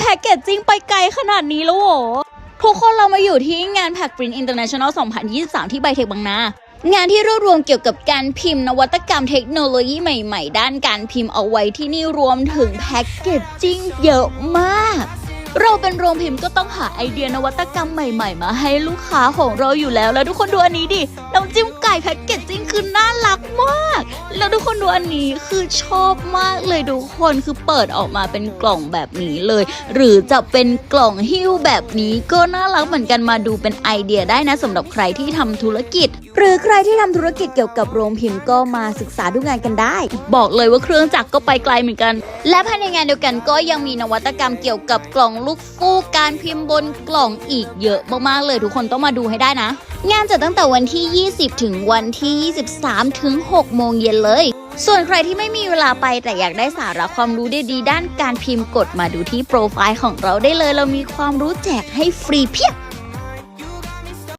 แพ็กเกจจิ้งไปไกลขนาดนี้แล้วเหทุกคนเรามาอยู่ที่งานแพ็กปรินอินเตอร์เนชั่นแนล 2023 ที่ไบเทคบางนางานที่รวบรวมเกี่ยวกับการพิมพ์นวัตกรรมเทคโนโลยีใหม่ๆ ด้านการพิมพ์เอาไว้ที่นี่รวมถึงแพ็กเกจจิ้งเยอะมาก เราเป็นโรงพิมพ์ก็ต้องหาไอเดียนวัตกรรมใหม่ ๆ มาให้ลูกค้าของเราอยู่แล้วแล้วทุกคนดูอันนี้ดิน้ำจิ้มไก่แพ็กเกจจิ้งคือน่ารักมาก แล้วทุกคนดูอันนี้คือชอบมากเลยทุกคนคือเปิดออกมาเป็นกล่องแบบนี้เลย หรือจะเป็นกล่องหิ้วแบบนี้ก็น่ารักเหมือนกันมาดูเป็นไอเดียได้นะสำหรับใครที่ทำธุรกิจ หรือใครที่ทำธุรกิจเกี่ยวกับโรงพิมพ์ก็มาศึกษาดูงานกันได้ บอกเลยว่าเครื่องจักรก็ไปไกลเหมือนกัน และภายในงานเดียวกันก็ยังมีนวัตกรรมเกี่ยวกับกล่องลูกฟูกการพิมพ์บนกล่องอีกเยอะมากๆเลยทุกคนต้องมาดูให้ได้นะ งานจะตั้งแต่วันที่ 20 ถึงวันที่ 23 ถึง 6 โมงเย็นเลย ส่วนใครที่ไม่มีเวลาไปแต่อยากได้สาระความรู้ดีๆด้านการพิมพ์กดมาดูที่โปรไฟล์ของเราได้เลย เรามีความรู้แจกให้ฟรีเพียบ